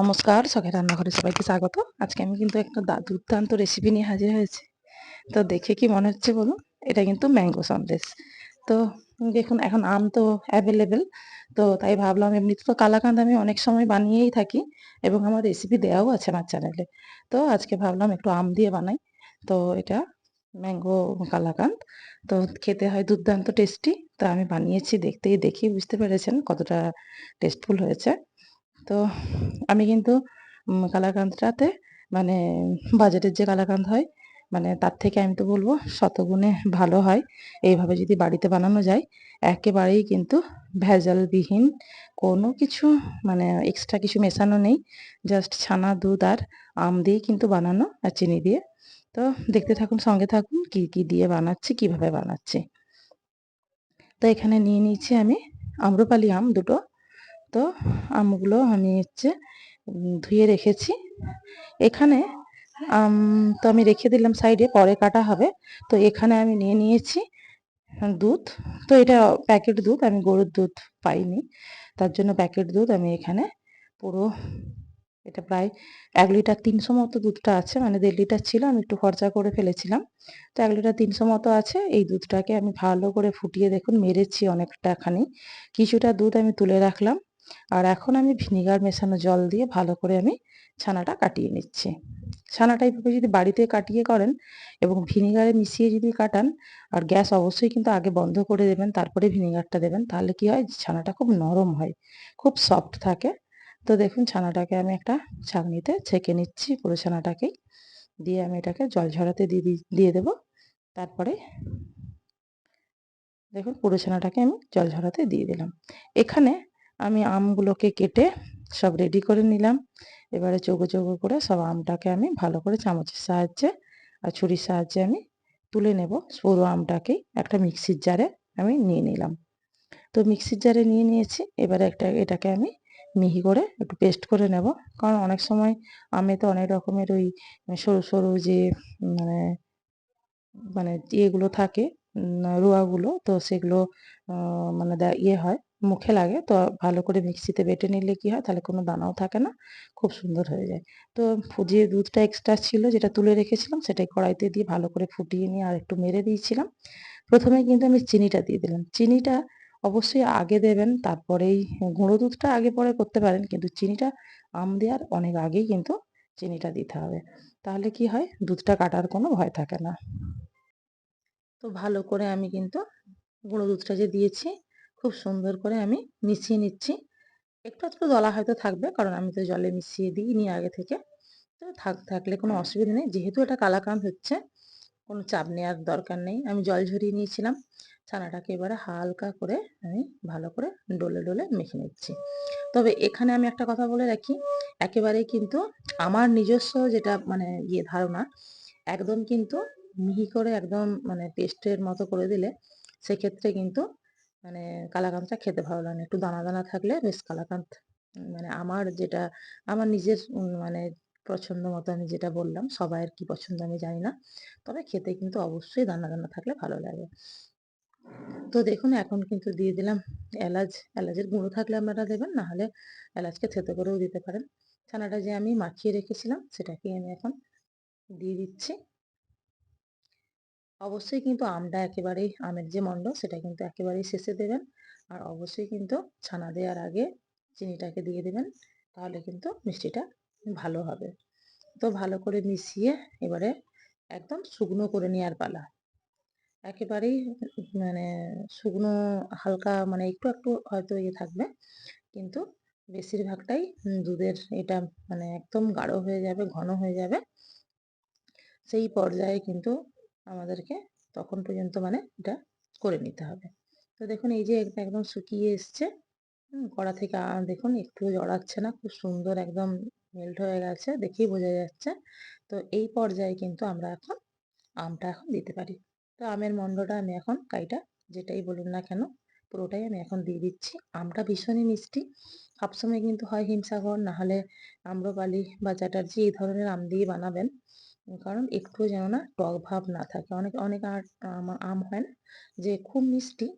নমস্কার শখের রান্নাঘরে সবাইকে স্বাগত। আজকে আমি কিন্তু একটা দুর্দান্ত রেসিপি নিয়ে হাজির হয়েছি। তো দেখে কি মনে হচ্ছে বলুন? এটা কিন্তু ম্যাঙ্গো সন্দেশ। তো দেখুন, এখন আম তো অ্যাভেলেবেল তো তাই ভাবলাম এমনিতে তো কালাকাঁদ আমি অনেক সময় বানিয়েই থাকি এবং আমার রেসিপি দেওয়াও আছে আমার চ্যানেলে তো আজকে ভাবলাম একটু আম দিয়ে বানাই। তো এটা ম্যাঙ্গো কালাকাঁদ। তো খেতে হয় দুর্দান্ত টেস্টি তো আমি বানিয়েছি দেখতেই দেখি, বুঝতে পেরেছেন কতটা টেস্টফুল হয়েছে। তো আমি কিন্তু, উম কালাকাঁদটাতে মানে বাজারের যে কালাকাঁদ হয় মানে তার থেকে আমি তো বলব শতগুণে ভালো হয়। এইভাবে যদি বাড়িতে বানানো যায়, একেবারেই কিন্তু ভেজালবিহীন। কোনো কিছু মানে এক্সট্রা কিছু মেশানো নেই জাস্ট ছানা, দুধ আর আম দিয়েই কিন্তু বানানো আর চিনি দিয়ে। তো দেখতে থাকুন, সঙ্গে থাকুন কি কি দিয়ে বানাচ্ছি, কীভাবে বানাচ্ছি। তো এখানে নিয়ে নিয়েছি আমি আম্রপালি আম দুটো। তো আমগুলো আমি হচ্ছে ধুয়ে রেখেছি। এখানে, আম, তো আমি রেখে দিলাম সাইডে, পরে কাটা হবে। তো এখানে আমি নিয়ে নিয়েছি দুধ। তো এটা প্যাকেট দুধ, আমি গরুর দুধ পাইনি। তার জন্য প্যাকেট দুধ আমি এখানে পুরো, এটা প্রায় এক লিটার তিনশো মতো দুধটা আছে মানে দেড় লিটার ছিল, আমি একটু খরচা করে ফেলেছিলাম। তো এক লিটার তিনশো মতো আছে, এই দুধটাকে আমি ভালো করে ফুটিয়ে দেখুন, মেরেছি অনেকটা খানি। কিছুটা দুধ আমি তুলে রাখলাম। আর এখন আমি ভিনিগার মেশানো জল দিয়ে ভালো করে আমি ছানাটা কাটিয়ে নিচ্ছি। ছানাটা এইভাবে যদি বাড়িতে কাটিয়ে করেন এবং ভিনিগারে মিশিয়ে যদি কাটান, আর গ্যাস অবশ্যই কিন্তু আগে বন্ধ করে দেবেন, তারপরে ভিনিগারটা দেবেন, তাহলে কি হয়? ছানাটা খুব নরম হয়, খুব সফট থাকে। তো দেখুন, ছানাটাকে আমি একটা ছাঁকনিতে ছেঁকে নিচ্ছি, পুরো ছানাটাকেই। দিয়ে আমি এটাকে জল ঝরাতে দিয়ে দিয়ে দেব। তারপরে দেখুন, পুরো ছানাটাকে আমি জল ঝরাতে দিয়ে দিলাম। এখানে আমি আমগুলোকে কেটে সব রেডি করে নিলাম। এবারে চৌকো চৌকো করে সব আমটাকে আমি ভালো করে চামচের সাহায্যে আর ছুরির সাহায্যে আমি তুলে নেব। পুরো আমটাকেই একটা মিক্সির জারে আমি নিয়ে নিলাম। তো মিক্সির জারে নিয়ে নিয়েছি। এবারে একটা এটাকে আমি মিহি করে একটু পেস্ট করে নেব। কারণ অনেক সময় আমে তো অনেক রকমের ওই সরু সরু যে মানে মানে ইয়েগুলো থাকে রোয়াগুলো, তো সেগুলো মানে ইয়ে হয়। মুখে লাগে। তো ভালো করে মিক্সিতে বেটে নিলে কি হয়? তাহলে কোনো দানাও থাকে না। খুব সুন্দর হয়ে যায়। তো যে দুধটা এক্সট্রা ছিল যেটা তুলে রেখেছিলাম, সেটাই কড়াইতে দিয়ে ভালো করে ফুটিয়ে নিয়ে আর একটু মেরে দিয়েছিলাম। প্রথমে কিন্তু আমি চিনিটা দিয়ে দিলাম। চিনিটা অবশ্যই আগে দেবেন, তারপরেই গুঁড়ো দুধটা আগে পরে করতে পারেন, কিন্তু চিনিটা আম দেওয়ার অনেক আগেই কিন্তু চিনিটা দিতে হবে। তাহলে কি হয়? দুধটা কাটার কোনো ভয় থাকে না। তো ভালো করে আমি কিন্তু গুঁড়ো দুধটা যে দিয়েছি খুব সুন্দর করে আমি মিশিয়ে নিচ্ছি। একটু একটু দলা হয়তো থাকবে, কারণ আমি তো জলে মিশিয়ে দিইনি আগে থেকে। তো থাক, থাকলে কোনো অসুবিধা নেই। যেহেতু এটা কালাকাঁদ হচ্ছে, কোনো চাপ নেওয়ার দরকার নেই। আমি জল ঝরিয়ে নিয়েছিলাম, ছানাটাকে এবারে হালকা করে আমি ভালো করে ডলে ডলে মেখে নিচ্ছি। তবে এখানে আমি একটা কথা বলে রাখি, একেবারেই কিন্তু আমার নিজস্ব যেটা মানে ইয়ে ধারণা, একদম কিন্তু মিহি করে একদম মানে পেস্টের মতো করে দিলে, সেক্ষেত্রে কিন্তু মানে কালাকাঁদটা খেতে ভালো লাগে না। একটু দানা দানা থাকলে বেশ কালাকাঁদ। মানে আমার যেটা, আমার নিজের মানে পছন্দ মতো আমি যেটা বললাম সবাইয়ের কি পছন্দ আমি জানি না। তবে খেতে কিন্তু অবশ্যই দানা দানা থাকলে ভালো লাগে। তো দেখুন, এখন কিন্তু দিয়ে দিলাম এলাচ। এলাচের গুঁড়ো থাকলে আপনারা দেবেন, না হলে এলাচকে থেতো করেও দিতে পারেন। ছানাটা যে আমি মাখিয়ে রেখেছিলাম সেটাকে আমি এখন দিয়ে দিচ্ছি। অবশ্যই কিন্তু আমটা একেবারেই আমের যে মণ্ড সেটা কিন্তু একেবারেই শেষে দেবেন। আর অবশ্যই কিন্তু ছানা দেওয়ার আগে চিনিটাকে দিয়ে দেবেন, তাহলে কিন্তু মিষ্টিটা ভালো হবে। তো ভালো করে মিশিয়ে এবারে একদম শুকনো করে নেওয়ার পালা। একেবারেই মানে শুকনো, হালকা মানে একটু একটু হয়তো ইয়ে থাকবে, কিন্তু বেশিরভাগটাই দুধের এটা মানে একদম গাঢ় হয়ে যাবে, ঘন হয়ে যাবে। সেই পর্যায়ে কিন্তু আমাদেরকে তখন পর্যন্ত মানে এটা করে নিতে হবে। তো দেখুন, এই যে একদম শুকিয়ে এসছে কড়া থেকে দেখুন একটু জড়াচ্ছে না, খুব সুন্দর একদম মেল্ট হয়ে গেছে, দেখেই বোঝা যাচ্ছে। তো এই পর্যায়ে কিন্তু আমরা এখন আমটা এখন দিতে পারি। তো আমের মণ্ডটা আমি এখন কাইটা যেটাই বলুন না কেন, পুরোটাই আমি এখন দিয়ে দিচ্ছি। আমটা ভীষণই মিষ্টি। সবসময় কিন্তু হয় হিমসাগর, নাহলে আম্রপালি বা চ্যাটার্জি এই ধরনের আম দিয়ে বানাবেন। কারণ একটুও যেন না টক ভাব না থাকে। অনেক অনেক আর আম- হয় না যে খুব মিষ্টি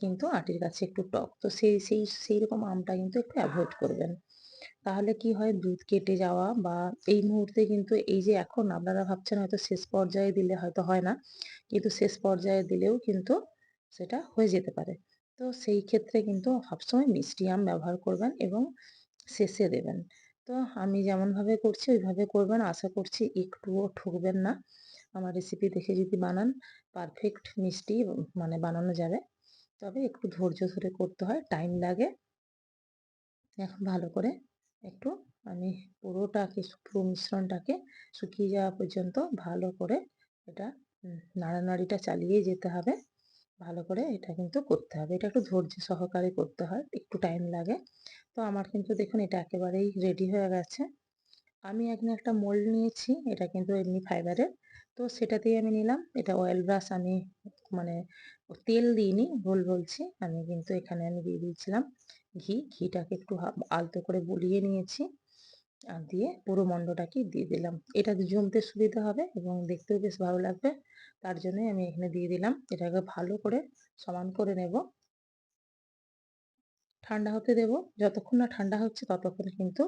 কিন্তু আটির কাছে একটু টক। তো সেই সেই সেই রকম আমটা কিন্তু একটু অ্যাভয়েড করবেন। তাহলে কি হয়? দুধ কেটে যাওয়া বা এই মুহূর্তে কিন্তু এই যে এখন আপনারা ভাবছেন হয়তো শেষ পর্যায়ে দিলে হয়তো হয় না, কিন্তু শেষ পর্যায়ে দিলেও কিন্তু সেটা হয়ে যেতে পারে। তো সেই ক্ষেত্রে কিন্তু সবসময় মিষ্টি আম ব্যবহার করবেন এবং শেষে দেবেন। তো আমি যেমনভাবে করছি, ওইভাবে করবেন। আশা করছি একটুও ঠকবেন না। আমার রেসিপি দেখে যদি বানান পারফেক্ট মিষ্টি মানে বানানো যাবে। তবে একটু ধৈর্য ধরে করতে হয় টাইম লাগে। এখন ভালো করে একটু আমি পুরোটাকে, পুরো মিশ্রণটাকে শুকিয়ে যাওয়া পর্যন্ত ভালো করে এটা নাড়ানাড়িটা চালিয়ে যেতে হবে। ভালো করে এটা কিন্তু করতে হবে। এটা একটু ধৈর্য সহকারে করতে হয়, একটু টাইম লাগে। তো আমার কিন্তু দেখুন এটা একেবারেই রেডি হয়ে গেছে। আমি এখানে একটা মোল্ড নিয়েছি, এটা কিন্তু এমনি ফাইবারের তো সেটাতেই আমি নিলাম। এটা অয়েল ব্রাশ আমি মানে তেল দিইনি, ভুল বলছি। আমি কিন্তু এখানে আমি দিয়ে দিয়েছিলাম ঘি। ঘিটাকে একটু আলতো করে বলিয়ে নিয়েছি। দিয়ে পুরো মণ্ডটাকে দিয়ে দিলাম। এটা জমতে সুবিধা হবে এবং দেখতেও বেশ ভালো লাগবে। তার জন্যই আমি এখানে দিয়ে দিলাম। এটাকে ভালো করে সমান করে নেব। ঠান্ডা হতে দেব। যতক্ষণ না ঠান্ডা হচ্ছে ততক্ষণ কিন্তু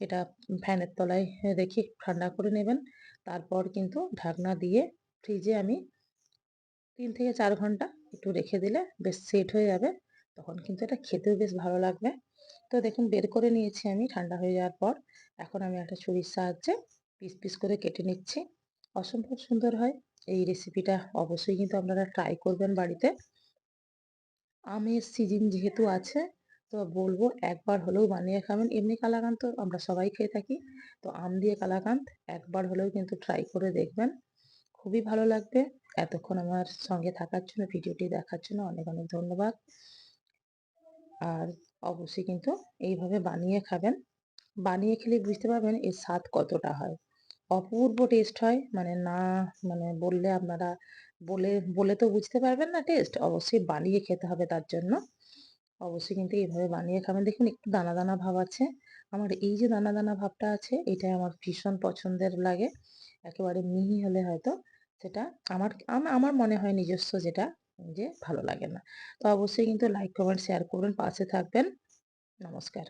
এটা ফ্যানের তলায় রেখে ঠান্ডা করে নেবেন। তারপর কিন্তু ঢাকনা দিয়ে ফ্রিজে আমি তিন থেকে চার ঘণ্টা একটু রেখে দিলে বেশ সেট হয়ে যাবে। তখন কিন্তু এটা খেতেও বেশ ভালো লাগবে। তো দেখুন, বের করে নিয়েছি আমি ঠান্ডা হয়ে যাওয়ার পর। এখন আমি একটা ছুরির সাহায্যে পিস পিস করে কেটে নিচ্ছি। অসম্ভব সুন্দর হয়। এই রেসিপিটা অবশ্যই কিন্তু আপনারা ট্রাই করবেন বাড়িতে। আমের সিজন যেহেতু আছে, তো বলব একবার হলেও বানিয়ে খাবেন। এমনি কালাকাঁদ তো আমরা সবাই খেয়ে থাকি, তো আম দিয়ে কালাকাঁদ একবার হলেও কিন্তু ট্রাই করে দেখবেন। খুবই ভালো লাগবে। এতক্ষণ আমার সঙ্গে থাকার জন্য, ভিডিওটি দেখার জন্য অনেক অনেক ধন্যবাদ। আর অবশ্যই কিন্তু এইভাবে বানিয়ে খাবেন। বানিয়ে খেলে বুঝতে পারবেন এর স্বাদ কতটা হয়। অপূর্ব টেস্ট হয় মানে না মানে বললে আপনারা বলে বলে তো বুঝতে পারবেন না টেস্ট অবশ্যই বানিয়ে খেতে হবে তার জন্য। অবশ্যই কিন্তু এইভাবে বানিয়ে খাবেন। দেখুন একটু দানা দানা ভাব আছে। আমার এই যে দানা দানা ভাবটা আছে এটাই আমার ভীষণ পছন্দের লাগে। একেবারে মিহি হলে হয়তো সেটা আমার আমার মনে হয় নিজস্ব যেটা। যে ভালো লাগে না। তো অবশ্যই কিন্তু লাইক কমেন্ট শেয়ার করবেন পাশে থাকবেন। নমস্কার।